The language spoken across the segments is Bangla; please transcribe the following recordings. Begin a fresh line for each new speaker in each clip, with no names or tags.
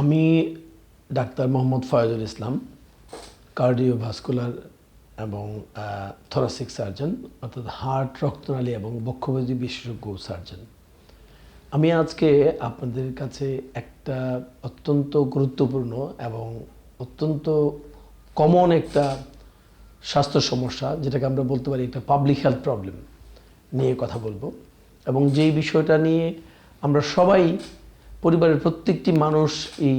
আমি ডাক্তার মোহাম্মদ ফয়জুল ইসলাম, কার্ডিওভাস্কুলার এবং থরাসিক সার্জন অর্থাৎ হার্ট রক্তনালী এবং বক্ষব্যাধি বিশেষজ্ঞ সার্জন আমি আজকে আপনাদের কাছে একটা অত্যন্ত গুরুত্বপূর্ণ এবং অত্যন্ত কমন একটা স্বাস্থ্য সমস্যা, যেটাকে আমরা বলতে পারি একটা পাবলিক হেলথ প্রবলেম নিয়ে কথা বলব। এবং যেই বিষয়টা নিয়ে আমরা সবাই পরিবারের প্রত্যেকটি মানুষ এই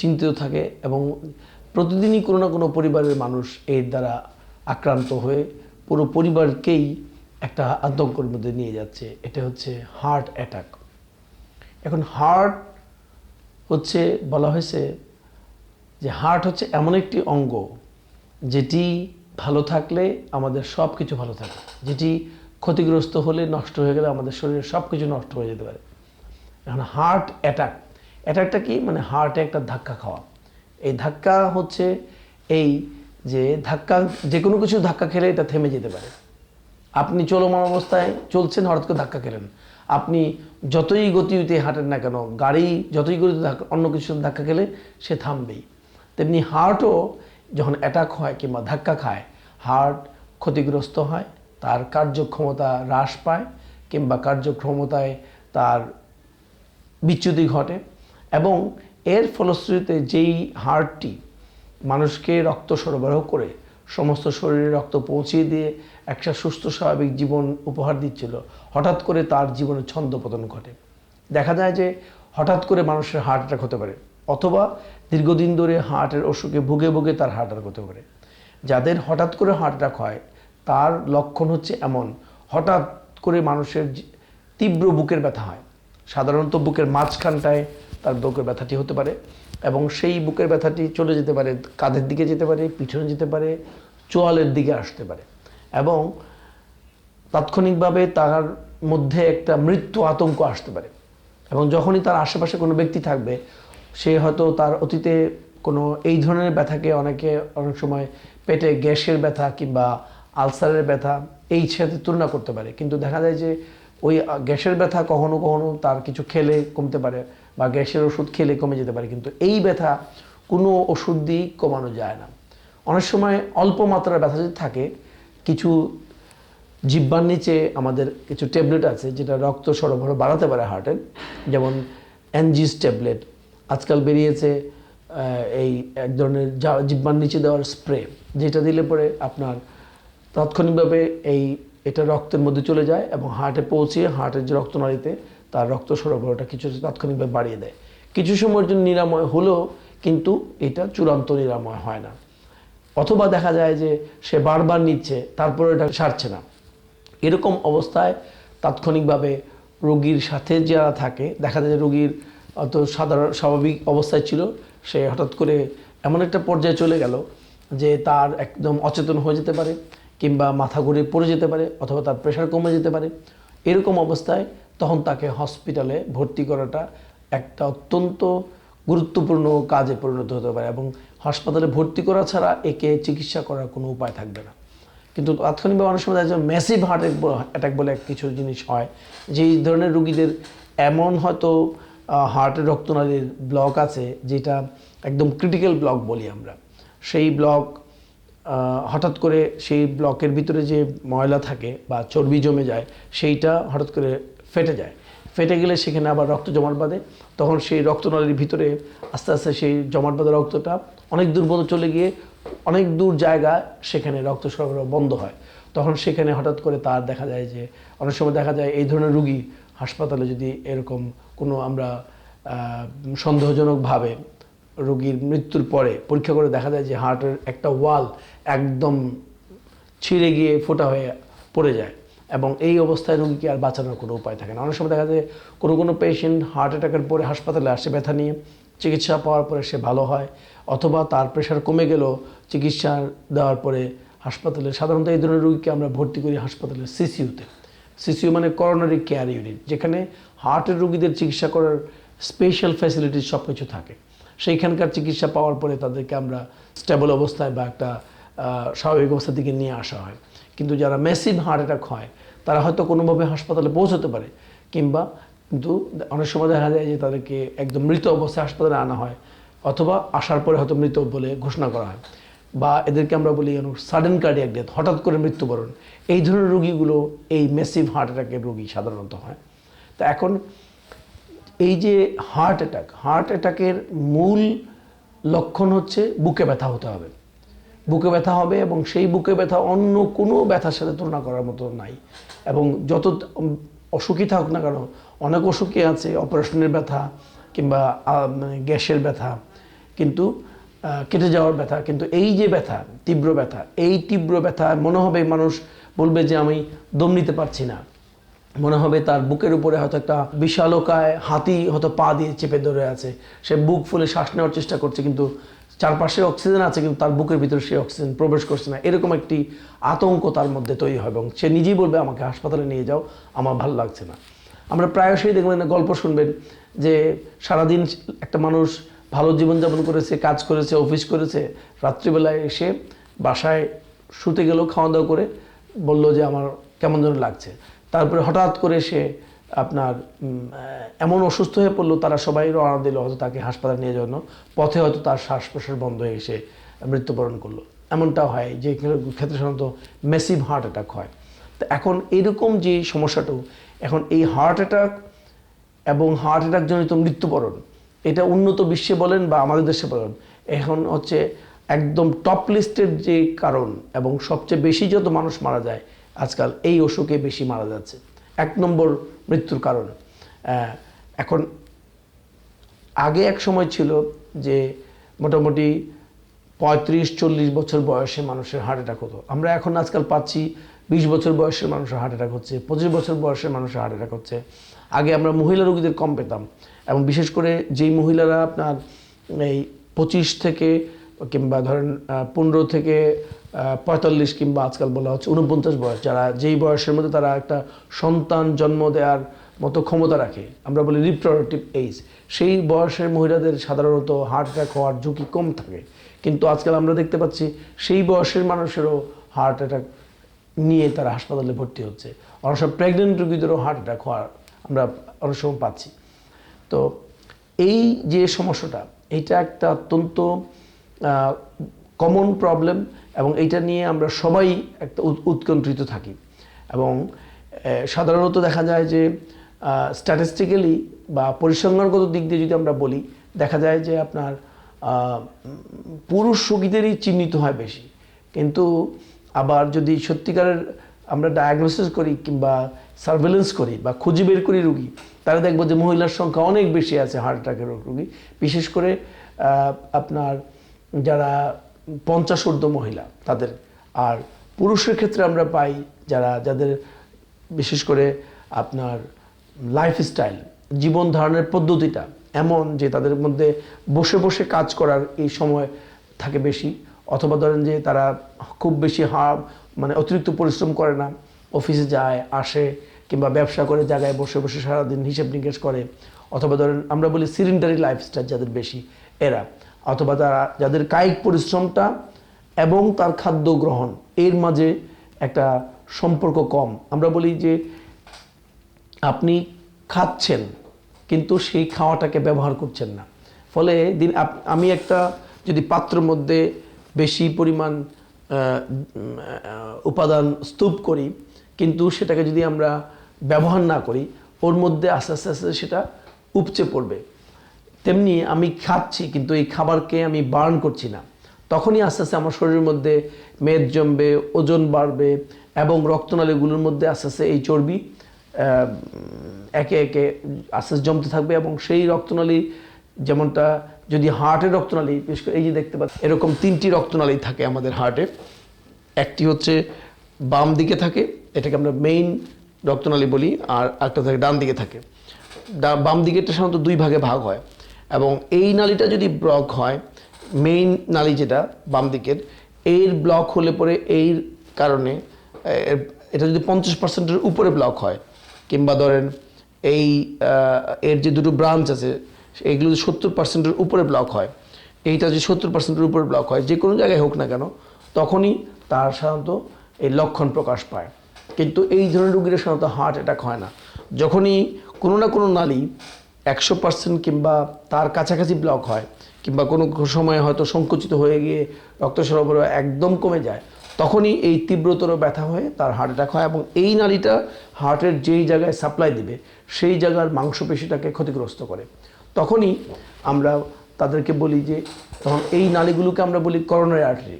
চিন্তিত থাকে এবং প্রতিদিনই কোনো না কোনো পরিবারের মানুষ এর দ্বারা আক্রান্ত হয়ে পুরো পরিবারকেই একটা আতঙ্কের মধ্যে নিয়ে যাচ্ছে। এটা হচ্ছে হার্ট অ্যাটাক এখন হার্ট হচ্ছে, বলা হয়েছে যে হার্ট হচ্ছে এমন একটি অঙ্গ যেটি ভালো থাকলে আমাদের সব কিছু ভালো থাকে। যেটি ক্ষতিগ্রস্ত হলে নষ্ট হয়ে গেলে আমাদের শরীরের সব কিছু নষ্ট হয়ে যেতে পারে। এখন হার্ট অ্যাটাক অ্যাটাকটা কি? মানে হার্টে একটা ধাক্কা খাওয়া। এই ধাক্কা হচ্ছে এই যে ধাক্কা, যে কোনো কিছু ধাক্কা খেলে এটা থেমে যেতে পারে। আপনি চলমান অবস্থায় চলছেন, হঠাৎ করে ধাক্কা খেলেন। আপনি যতই গতিতে হাঁটেন না কেন, গাড়ি যতই গতিতে অন্য কিছু ধাক্কা খেলে সে থামবেই। তেমনি হার্টও যখন অ্যাটাক হয় কিংবা ধাক্কা খায় হার্ট ক্ষতিগ্রস্ত হয়, তার কার্যক্ষমতা হ্রাস পায়, কিংবা কার্যক্ষমতায় তার বিচ্যুতি ঘটে এবং এর ফলশ্রুতিতে যেই হার্টটি মানুষকে রক্ত সরবরাহ করে, সমস্ত শরীরে রক্ত পৌঁছিয়ে দিয়ে একটা সুস্থ স্বাভাবিক জীবন উপহার দিচ্ছিল, হঠাৎ করে তার জীবনে ছন্দপতন ঘটে। দেখা যায় যে হঠাৎ করে মানুষের হার্ট অ্যাটাক হতে পারে, অথবা দীর্ঘদিন ধরে হার্টের অসুখে ভুগে ভুগে তার হার্ট অ্যাটাক হতে পারে। যাদের হঠাৎ করে হার্ট অ্যাটাক হয়, তার লক্ষণ হচ্ছে এমন, হঠাৎ করে মানুষের তীব্র বুকের ব্যথা হয়। সাধারণত বুকের মাঝখানটায় তার বুকের ব্যথাটি হতে পারে এবং সেই বুকের ব্যথাটি চলে যেতে পারে, কাঁধের দিকে যেতে পারে পিছনে যেতে পারে, চোয়ালের দিকে আসতে পারে। এবং তাৎক্ষণিকভাবে তার মধ্যে একটা মৃত্যু আতঙ্ক আসতে পারে। এবং যখনই তার আশেপাশে কোনো ব্যক্তি থাকবে, সে হয়তো তার অতীতে কোনো এই ধরনের ব্যথাকে অনেকে অনেক সময় পেটে গ্যাসের ব্যথা কিংবা আলসারের ব্যথা এই সাথে তুলনা করতে পারে। কিন্তু দেখা যায় যে ওই গ্যাসের ব্যথা কখনো কখনো তার কিছু খেলে কমতে পারে বা গ্যাসের ওষুধ খেলে কমে যেতে পারে, কিন্তু এই ব্যথা কোনো ওষুধ দিয়েই কমানো যায় না। অনেক সময় অল্প মাত্রার ব্যথা যদি থাকে, কিছু জিব্বার নিচে আমাদের কিছু ট্যাবলেট আছে যেটা রক্ত সরবরাহ বাড়াতে পারে হার্টের, যেমন অ্যানজিস ট্যাবলেট। আজকাল বেরিয়েছে এই এক ধরনের জিব্বার নিচে দেওয়ার স্প্রে, যেটা দিলে পরে আপনার তাৎক্ষণিকভাবে এই এটা রক্তের মধ্যে চলে যায় এবং হার্টে পৌঁছিয়ে হার্টের যে রক্তনালীতে তার রক্ত সরবরাহটা কিছু তাৎক্ষণিকভাবে বাড়িয়ে দেয়। কিছু সময়ের জন্য নিরাময় হলেও কিন্তু এটা চূড়ান্ত নিরাময় হয় না। অথবা দেখা যায় যে সে বারবার নিচ্ছে তারপরে এটা সারছে না। এরকম অবস্থায় তাৎক্ষণিকভাবে রোগীর সাথে যারা থাকে, দেখা যায় যে রোগীর অত সাধারণ স্বাভাবিক অবস্থায় ছিল, সে হঠাৎ করে এমন একটা পর্যায়ে চলে গেল যে তার একদম অচেতন হয়ে যেতে পারে। কিংবা মাথা ঘুরে পড়ে যেতে পারে অথবা তার প্রেশার কমে যেতে পারে, এরকম অবস্থায় তখন তাকে হসপিটালে ভর্তি করাটা একটা অত্যন্ত গুরুত্বপূর্ণ কাজে পরিণত হতে পারে এবং হাসপাতালে ভর্তি করা ছাড়া একে চিকিৎসা করার কোনো উপায় থাকবে না। কিন্তু তাৎক্ষণিকভাবে অনেক সময় দেখা যায় ম্যাসিভ হার্ট অ্যাটাক বলে এক কিছু জিনিস হয় যেই ধরনের রুগীদের এমন হয়তো হার্টের রক্তনালীর ব্লক আছে যেটা একদম ক্রিটিক্যাল ব্লক বলি আমরা। সেই ব্লক হঠাৎ করে সেই ব্লকের ভিতরে যে ময়লা থাকে বা চর্বি জমে যায়, সেইটা হঠাৎ করে ফেটে যায়। ফেটে গেলে সেখানে আবার রক্ত জমাট বাঁধে। তখন সেই রক্তনালীর ভিতরে আস্তে আস্তে সেই জমাট বাঁধা রক্তটা অনেক দূর পর্যন্ত চলে গিয়ে অনেক দূর জায়গা সেখানে রক্ত সরবরাহ বন্ধ হয়। তখন সেখানে হঠাৎ করে তার দেখা যায় যে, অনেক সময় দেখা যায় এই ধরনের রুগী হাসপাতালে যদি এরকম কোনো আমরা সন্দেহজনকভাবে রোগীর মৃত্যুর পরে পরীক্ষা করে দেখা যায় যে হার্টের একটা ওয়াল একদম ছিঁড়ে গিয়ে ফোটা হয়ে পড়ে যায় এবং এই অবস্থায় রোগীকে আর বাঁচানোর কোনো উপায় থাকে না। অনেক সময় দেখা যায় কোনো কোনো পেশেন্ট হার্ট অ্যাটাকের পরে হাসপাতালে আসে ব্যথা নিয়ে, চিকিৎসা পাওয়ার পরে সে ভালো হয় অথবা তার প্রেশার কমে গেল, চিকিৎসা দেওয়ার পরে হাসপাতালে, সাধারণত এই ধরনের রোগীকে আমরা ভর্তি করি হাসপাতালে সিসিউতে সিসিউ মানে করোনারি কেয়ার ইউনিট যেখানে হার্টের রোগীদের চিকিৎসা করার স্পেশাল ফ্যাসিলিটিস সব কিছু থাকে। সেইখানকার চিকিৎসা পাওয়ার পরে তাদেরকে আমরা স্টেবল অবস্থায় বা একটা স্বাভাবিক অবস্থার দিকে নিয়ে আসা হয়। কিন্তু যারা মেসিভ হার্ট অ্যাটাক হয়, তারা হয়তো কোনোভাবে হাসপাতালে পৌঁছতে পারে, কিংবা কিন্তু অনেক সময় দেখা যায় যে তাদেরকে একদম মৃত অবস্থায় হাসপাতালে আনা হয়, অথবা আসার পরে হয়তো মৃত বলে ঘোষণা করা হয়। বা এদেরকে আমরা বলি সাডেন কার্ডিয়াক ডেথ হঠাৎ করে মৃত্যুবরণ। এই ধরনের রোগীগুলো এই মেসিভ হার্ট অ্যাটাকের রোগী সাধারণত হয়। তো এখন এই যে হার্ট অ্যাটাক হার্ট অ্যাটাকের মূল লক্ষণ হচ্ছে বুকে ব্যথা হতে হবে। বুকে ব্যথা হবে এবং সেই বুকে ব্যথা অন্য কোনো ব্যথার সাথে তুলনা করার মতো নাই। এবং যত অসুখই অসুখী থাকুক না কেন, অনেক অসুখী আছে, অপারেশনের ব্যথা কিংবা মানে গ্যাসের ব্যথা, কিন্তু কেটে যাওয়ার ব্যথা, কিন্তু এই যে ব্যথা, তীব্র ব্যথা, এই তীব্র ব্যথা মনে হবে মানুষ বলবে যে আমি দম নিতে পারছি না। মনে হবে তার বুকের উপরে হয়তো একটা বিশালকায় হাতি হয়তো পা দিয়ে চেপে ধরে আছে। সে বুক ফুলে শ্বাস নেওয়ার চেষ্টা করছে, কিন্তু চারপাশে অক্সিজেন আছে, কিন্তু তার বুকের ভিতরে সে অক্সিজেন প্রবেশ করছে না। এরকম একটি আতঙ্ক তার মধ্যে তৈরি হয় এবং সে নিজেই বলবে, আমাকে হাসপাতালে নিয়ে যাও, আমার ভালো লাগছে না। আমরা প্রায়শই দেখবেন গল্প শুনবেন যে সারাদিন একটা মানুষ ভালো জীবনযাপন করেছে, কাজ করেছে, অফিস করেছে, রাত্রিবেলায় এসে বাসায় শুতে গেল খাওয়া দাওয়া করে বলল যে, আমার কেমন যেন লাগছে। তারপরে হঠাৎ করে সে আপনার এমন অসুস্থ হয়ে পড়ল, তারা সবাই রওনা দিল হয়তো তাকে হাসপাতালে নিয়ে যাওয়ার পথে হয়তো তার শ্বাস প্রশ্বাস বন্ধ হয়ে এসে মৃত্যুবরণ করল। এমনটা হয় যে ক্ষেত্রে সাধারণত মেসিভ হার্ট অ্যাটাক হয়। তো এখন এরকম যে সমস্যাটা, এখন এই হার্ট অ্যাটাক এবং হার্ট অ্যাটাক জনিত মৃত্যুবরণ, এটা উন্নত বিশ্বে বলেন বা আমাদের দেশে বলেন, এখন হচ্ছে একদম টপ লিস্টের যে কারণ এবং সবচেয়ে বেশি যত মানুষ মারা যায় আজকাল এই অসুখে বেশি মারা যাচ্ছে। এক নম্বর মৃত্যুর কারণ। এখন আগে এক সময় ছিল যে মোটামুটি পঁয়ত্রিশ, চল্লিশ বছর বয়সে মানুষের হার্ট অ্যাটাক হতো। আমরা এখন আজকাল পাচ্ছি বিশ বছর বয়সের মানুষের হার্ট অ্যাটাক হচ্ছে, পঁচিশ বছর বয়সের মানুষের হার্ট অ্যাটাক হচ্ছে। আগে আমরা মহিলা রোগীদের কম পেতাম এবং বিশেষ করে যেই মহিলারা আপনার এই পঁচিশ থেকে কিংবা ধরেন পনেরো থেকে পঁয়তাল্লিশ কিংবা আজকাল বলা হচ্ছে উনপঞ্চাশ বয়স, যারা যেই বয়সের মধ্যে তারা একটা সন্তান জন্ম দেওয়ার মতো ক্ষমতা রাখে, আমরা বলি রিপ্রোডাক্টিভ এইজ সেই বয়সের মহিলাদের সাধারণত হার্ট অ্যাটাক হওয়ার ঝুঁকি কম থাকে। কিন্তু আজকাল আমরা দেখতে পাচ্ছি সেই বয়সের মানুষেরও হার্ট অ্যাটাক নিয়ে তারা হাসপাতালে ভর্তি হচ্ছে। অনেক সময় প্রেগনেন্ট রোগীদেরও হার্ট অ্যাটাক হওয়ার আমরা অনেক সময় পাচ্ছি। তো এই যে সমস্যাটা, এটা একটা অত্যন্ত কমন প্রবলেম এবং এইটা নিয়ে আমরা সবাই একটা উৎ- উৎকণ্ঠিত থাকি। এবং সাধারণত দেখা যায় যে স্ট্যাটিস্টিক্যালি বা পরিসংখ্যানগত দিক দিয়ে যদি আমরা বলি, দেখা যায় যে আপনার পুরুষ রোগীদেরই চিহ্নিত হয় বেশি। কিন্তু আবার যদি সত্যিকারের আমরা ডায়াগনোসিস করি কিংবা সার্ভেলেন্স করি বা খুঁজে বের করি রুগী, তাহলে দেখব যে মহিলার সংখ্যা অনেক বেশি আছে হার্ট অ্যাটাকের রোগী। বিশেষ করে আপনার যারা পঞ্চাশ ঊর্ধ্ব মহিলা তাদের। আর পুরুষের ক্ষেত্রে আমরা পাই যারা, যাদের বিশেষ করে আপনার লাইফস্টাইল জীবন ধারণের পদ্ধতিটা এমন যে তাদের মধ্যে বসে বসে কাজ করার এই সময় থাকে বেশি। অথবা ধরেন যে তারা খুব বেশি হা মানে অতিরিক্ত পরিশ্রম করে না, অফিসে যায়, আসে কিংবা ব্যবসা করে জায়গায় বসে বসে সারাদিন হিসেব নিকেশ করে। অথবা ধরেন আমরা বলি সিরিন্ডারি লাইফস্টাইল যাদের বেশি, এরা। অথবা তারা যাদের কায়িক পরিশ্রমটা এবং তার খাদ্য গ্রহণ, এর মাঝে একটা সম্পর্ক কম। আমরা বলি যে আপনি খাচ্ছেন, কিন্তু সেই খাওয়াটাকে ব্যবহার করছেন না। ফলে দিন আমি একটা যদি পাত্রের মধ্যে বেশি পরিমাণ উপাদান স্তূপ করি, কিন্তু সেটাকে যদি আমরা ব্যবহার না করি, ওর মধ্যে আস্তে আস্তে আস্তে সেটা উপচে পড়বে। তেমনি আমি খাচ্ছি, কিন্তু এই খাবারকে আমি বার্ন করছি না। তখনই আস্তে আস্তে আমার শরীরের মধ্যে মেদ জমবে, ওজন বাড়বে এবং রক্তনালীগুলোর মধ্যে আস্তে আস্তে এই চর্বি একে একে আস্তে আস্তে জমতে থাকবে এবং সেই রক্তনালী যেমনটা যদি হার্টের রক্তনালী, বিশেষ করে এই যে দেখতে পাচ্ছি এরকম তিনটি রক্তনালী থাকে আমাদের হার্টে। একটি হচ্ছে বাম দিকে থাকে, এটাকে আমরা মেইন রক্তনালী বলি, আর একটা থাকে ডান দিকে থাকে। বাম দিকেরটা সাধারণত দুই ভাগে ভাগ হয়। এবং এই নালীটা যদি ব্লক হয় মেইন নালী যেটা, বাম দিকের, এর ব্লক হলে পরে এই কারণে এটা যদি পঞ্চাশ পার্সেন্টের উপরে ব্লক হয়, কিংবা ধরেন এই এর যে দুটো ব্রাঞ্চ আছে এইগুলো যদি সত্তর পার্সেন্টের উপরে ব্লক হয়, এইটা যদি সত্তর পার্সেন্টের উপরে ব্লক হয় যে কোনো জায়গায় হোক না কেন, তখনই তার সাধারণত এই লক্ষণ প্রকাশ পায়। কিন্তু এই ধরনের রোগীরা সাধারণত হার্ট অ্যাটাক হয় না। যখনই কোনো না কোনো নালী একশো পার্সেন্ট কিংবা তার কাছাকাছি ব্লক হয়, কিংবা কোনো সময় হয়তো সংকুচিত হয়ে গিয়ে রক্ত সরবরাহ একদম কমে যায়, তখনই এই তীব্রতর ব্যথা হয়ে তার হার্ট অ্যাটাক হয় এবং এই নালীটা হার্টের যেই জায়গায় সাপ্লাই দিবে, সেই জায়গার মাংসপেশিটাকে ক্ষতিগ্রস্ত করে। তখনই আমরা তাদেরকে বলি যে, তখন এই নালীগুলোকে আমরা বলি করোনারি আর্টারি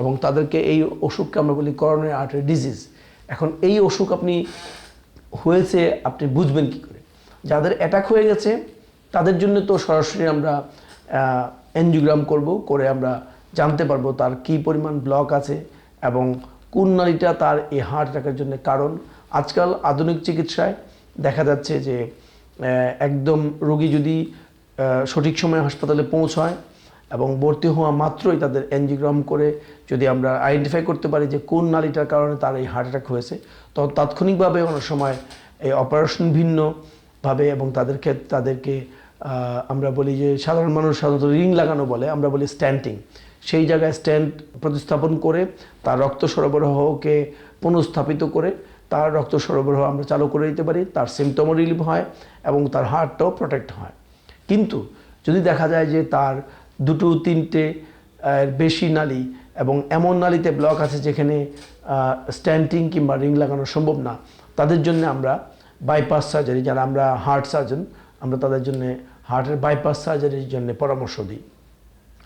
এবং তাদেরকে এই অসুখকে আমরা বলি করোনারি আর্টারি ডিজিজ এখন এই অসুখ আপনি হয়েছে, আপনি বুঝবেন কি করে? যাদের অ্যাটাক হয়ে গেছে, তাদের জন্য তো সরাসরি আমরা এনজিওগ্রাম করব, করে আমরা জানতে পারব তার কি পরিমাণ ব্লক আছে এবং কোন নারীটা তার এই হার্ট অ্যাটাকের জন্য কারণ। আজকাল আধুনিক চিকিৎসায় দেখা যাচ্ছে যে একদম রোগী যদি সঠিক সময়ে হাসপাতালে পৌঁছায় এবং ভর্তি হওয়া মাত্রই তাদের এনজিওগ্রাম করে যদি আমরা আইডেন্টিফাই করতে পারি যে কোন নালীটার কারণে তার এই হার্ট অ্যাটাক হয়েছে তখন তাৎক্ষণিকভাবে অনেক সময় এই অপারেশন ভিন্নভাবে এবং তাদেরকে তাদেরকে আমরা বলি যে সাধারণ মানুষ সাধারণত রিং লাগানো বলে, আমরা বলি স্ট্যান্টিং। সেই জায়গায় স্ট্যান্ড প্রতিস্থাপন করে, তার রক্ত সরবরাহকে পুনঃস্থাপিত করে, তার রক্ত সরবরাহ আমরা চালু করে দিতে পারি, তার সিমটমও রিলিভ হয় এবং তার হার্টটাও প্রোটেক্ট হয়। কিন্তু যদি দেখা যায় যে তার দুটো, তিনটে বেশি নালী এবং এমন নালীতে ব্লক আছে যেখানে স্ট্যান্টিং কিংবা রিং লাগানো সম্ভব না, তাদের জন্য আমরা বাইপাস সার্জারি যারা আমরা হার্ট সার্জন আমরা তাদের জন্য হার্টের বাইপাস সার্জারির জন্য পরামর্শ দিই।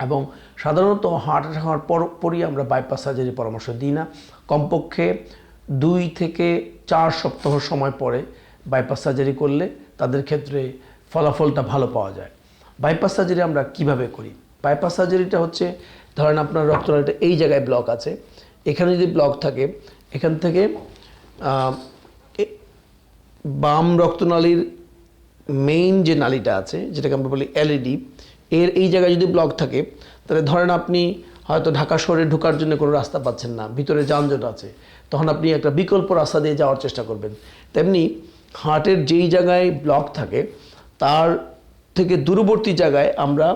এবং সাধারণত হার্ট অ্যাটাক হওয়ার পর- পরই আমরা বাইপাস সার্জারির পরামর্শ দিই না। কমপক্ষে দুই থেকে চার সপ্তাহ সময় পরে বাইপাস সার্জারি করলে তাদের ক্ষেত্রে ফলাফলটা ভালো পাওয়া যায়। বাইপাস সার্জারি আমরা কীভাবে করি? বাইপাস সার্জারিটা হচ্ছে, ধরেন আপনার রক্তনালীটা এই জায়গায় ব্লক আছে। এখানে যদি ব্লক থাকে, এখান থেকে বাম রক্তনালীর মেইন যে নালীটা আছে, যেটাকে আমরা বলি এলইডি এর এই জায়গায় যদি ব্লক থাকে, তাহলে ধরেন আপনি হয়তো ঢাকা শহরে ঢোকার জন্য কোনো রাস্তা পাচ্ছেন না, ভিতরে যানজট আছে, তখন আপনি একটা বিকল্প রাস্তা দিয়ে যাওয়ার চেষ্টা করবেন। তেমনি হার্টের যেই জায়গায় ব্লক থাকে, তার থেকে দূরবর্তী জায়গায় আমরা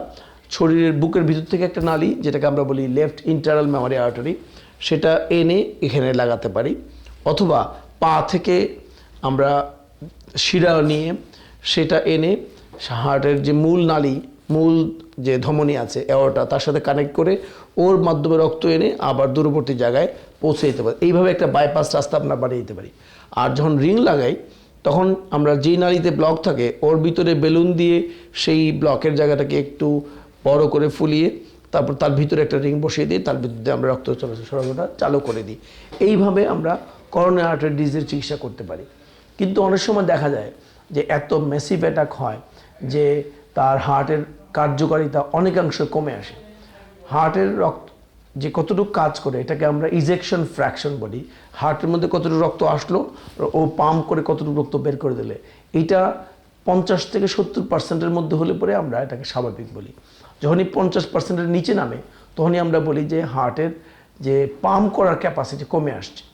শরীরের বুকের ভিতর থেকে একটা নালী, যেটাকে আমরা বলি লেফট ইন্টারাল মেমোরি আর্টারি সেটা এনে এখানে লাগাতে পারি, অথবা পা থেকে আমরা শিরা নিয়ে সেটা এনে হার্টের যে মূল নালী, মূল যে ধমনী আছে এওয়াটা তার সাথে কানেক্ট করে ওর মাধ্যমে রক্ত এনে আবার দূরবর্তী জায়গায় পৌঁছে দিতে পারি। এইভাবে একটা বাইপাস রাস্তা আমরা বানিয়ে দিতে পারি। আর যখন রিং লাগাই, তখন আমরা যেই নালীতে ব্লক থাকে, ওর ভিতরে বেলুন দিয়ে সেই ব্লকের জায়গাটাকে একটু বড় করে ফুলিয়ে তারপর তার ভিতরে একটা রিং বসিয়ে দিই তার ভিতরে আমরা রক্ত চলাচল সরবরাহটা চালু করে দিই। এইভাবে আমরা করোনা আর্টারি ডিজিজের চিকিৎসা করতে পারি। কিন্তু অনেক সময় দেখা যায় যে এত মেসিভ অ্যাটাক হয় যে তার হার্টের কার্যকারিতা অনেকাংশ কমে আসে। হার্টের রক্ত যে কতটুকু কাজ করে, এটাকে আমরা ইজেকশন ফ্র্যাকশন বলি। হার্টের মধ্যে কতটুকু রক্ত আসলো, ও পাম্প করে কতটুকু রক্ত বের করে দিলে। এটা পঞ্চাশ থেকে সত্তর পার্সেন্টের মধ্যে হলে পরে আমরা এটাকে স্বাভাবিক বলি। যখনই পঞ্চাশ পার্সেন্টের নিচে নামে, তখনই আমরা বলি যে হার্টের যে পাম্প করার ক্যাপাসিটি কমে আসছে।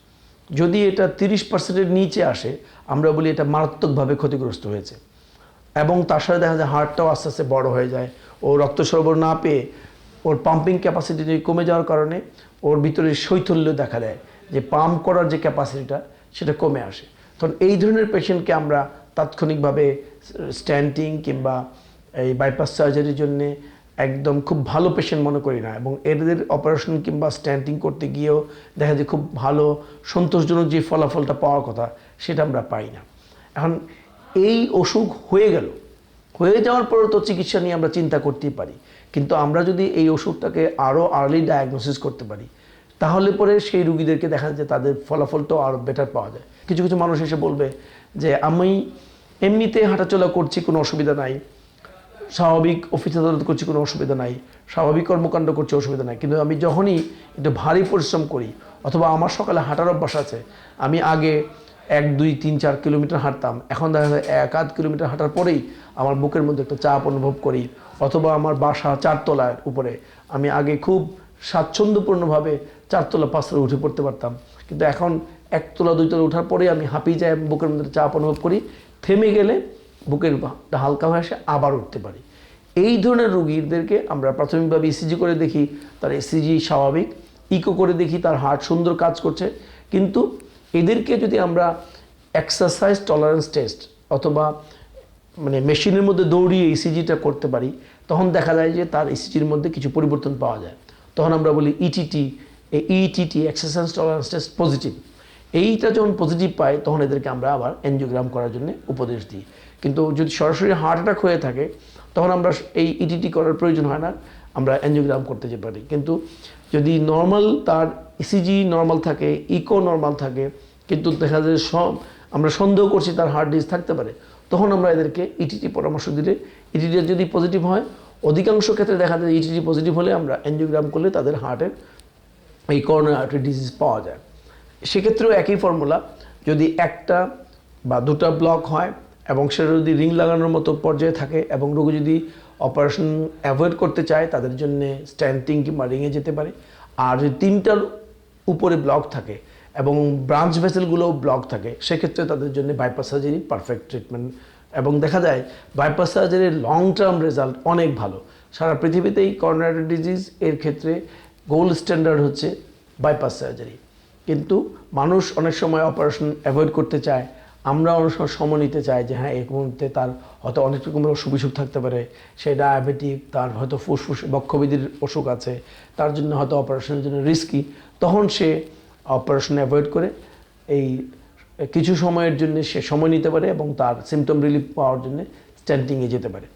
যদি এটা তিরিশ পার্সেন্টের নিচে আসে, আমরা বলি এটা মারাত্মকভাবে ক্ষতিগ্রস্ত হয়েছে। এবং তার সাথে দেখা যায় হার্টটাও আস্তে আস্তে বড় হয়ে যায়। ও রক্ত সরবরাহ না পেয়ে ওর পাম্পিং ক্যাপাসিটি যদি কমে যাওয়ার কারণে ওর ভিতরে শৈথল্য দেখা দেয় যে পাম্প করার যে ক্যাপাসিটিটা সেটা কমে আসে। তখন এই ধরনের পেশেন্টকে আমরা তাৎক্ষণিকভাবে স্ট্যান্টিং কিংবা এই বাইপাস সার্জারির জন্যে একদম খুব ভালো পেশেন্ট মনে করি না এবং এদের অপারেশন কিংবা স্ট্যান্টিং করতে গিয়েও দেখা যায় খুব ভালো, সন্তোষজনক যে ফলাফলটা পাওয়ার কথা সেটা আমরা পাই না। এখন এই অসুখ হয়ে গেল, হয়ে যাওয়ার পরেও তো চিকিৎসা নিয়ে আমরা চিন্তা করতেই পারি। কিন্তু আমরা যদি এই ওষুধটাকে আরও আর্লি ডায়াগনোসিস করতে পারি, তাহলে পরে সেই রুগীদেরকে দেখা যায় তাদের ফলাফলটাও আরও বেটার পাওয়া যায়। কিছু কিছু মানুষ এসে বলবে যে, আমি এমনিতে হাঁটাচলা করছি, কোনো অসুবিধা নাই। স্বাভাবিক অফিস আদালত করছি কোনো অসুবিধা নাই, স্বাভাবিক কর্মকাণ্ড করছি অসুবিধা নাই। কিন্তু আমি যখনই একটু ভারী পরিশ্রম করি, অথবা আমার সকালে হাঁটার অভ্যাস আছে, আমি আগে এক, দুই, তিন, চার কিলোমিটার হাঁটতাম। এখন দেখা যায় এক, আধ কিলোমিটার হাঁটার পরেই আমার বুকের মধ্যে একটা চাপ অনুভব করি, অথবা আমার বাসা চারতলার উপরে, আমি আগে খুব স্বাচ্ছন্দ্যপূর্ণভাবে চারতলা পাঁচতলা উঠে পড়তে পারতাম। কিন্তু এখন একতলা, দুইতলা ওঠার পরে আমি হাঁপিয়ে যাই বুকের মধ্যে চাপ অনুভব করি। থেমে গেলে বুকের ভাবটা হালকা হয়ে আসে, আবার উঠতে পারি। এই ধরনের রোগীদেরকে আমরা প্রাথমিকভাবে ইসিজি করে দেখি, তার এসিজি স্বাভাবিক ইকো করে দেখি, তার হার্ট সুন্দর কাজ করছে। কিন্তু এদেরকে যদি আমরা এক্সারসাইজ টলারেন্স টেস্ট অথবা মানে মেশিনের মধ্যে দৌড়িয়ে ইসিজিটা করতে পারি, তখন দেখা যায় যে তার ইসিজির মধ্যে কিছু পরিবর্তন পাওয়া যায়। তখন আমরা বলি E ইটিটি এই ETT exercise tolerance test positive এইটা যখন পজিটিভ পাই তখন এদেরকে আমরা আবার এনজিওগ্রাম করার জন্য উপদেশ দিই। কিন্তু যদি সরাসরি হার্ট অ্যাটাক হয়ে থাকে, তখন আমরা এই ইটিটি করার প্রয়োজন হয় না, আমরা এনজিওগ্রাম করতে যেতে পারি। কিন্তু যদি নর্মাল তার ইসিজি নর্মাল থাকে ইকো নর্মাল থাকে, কিন্তু দেখা যায় সব, আমরা সন্দেহ করছি তার হার্ট ডিজ থাকতে পারে, তখন আমরা এদেরকে ইটিটি পরামর্শ দিলে ইটিটি যদি পজিটিভ হয়, অধিকাংশ ক্ষেত্রে দেখা যায় ইটিটি পজিটিভ হলে আমরা এনজিওগ্রাম করলে তাদের হার্টের এই করোনা আর্টারি ডিজিজ পাওয়া যায়। সেক্ষেত্রেও একই ফর্মুলা যদি একটা বা দুটা ব্লক হয় এবং সেটা যদি রিং লাগানোর মতো পর্যায়ে থাকে এবং রোগী যদি অপারেশন অ্যাভয়েড করতে চায়, তাদের জন্য স্ট্যান্টিং কিংবা রিংয়ে যেতে পারে। আর যদি তিনটার উপরে ব্লক থাকে এবং ব্রাঞ্চ ভেসেলগুলোও ব্লক থাকে, সেক্ষেত্রে তাদের জন্য বাইপাস সার্জারি পারফেক্ট ট্রিটমেন্ট। এবং দেখা যায়, বাইপাস সার্জারির লং টার্ম রেজাল্ট অনেক ভালো। সারা পৃথিবীতেই করোনারি ডিজিজ এর ক্ষেত্রে গোল্ড স্ট্যান্ডার্ড হচ্ছে বাইপাস সার্জারি। কিন্তু মানুষ অনেক সময় অপারেশন অ্যাভয়েড করতে চায় আমরা অনেক সময় সময় নিতে চাই যে হ্যাঁ এই মুহূর্তে তার হয়তো অনেক রকমের অসুখ বিসুখ থাকতে পারে। সে ডায়াবেটিক তার হয়তো ফুসফুস বক্ষবিধির অসুখ আছে, তার জন্য হয়তো অপারেশনের জন্য রিস্কি তখন সে অপারেশন অ্যাভয়েড করে এই কিছু সময়ের জন্য সে সময় নিতে পারে এবং তার সিমটম রিলিফ পাওয়ার জন্য স্ট্যান্টিংয়ে যেতে পারে।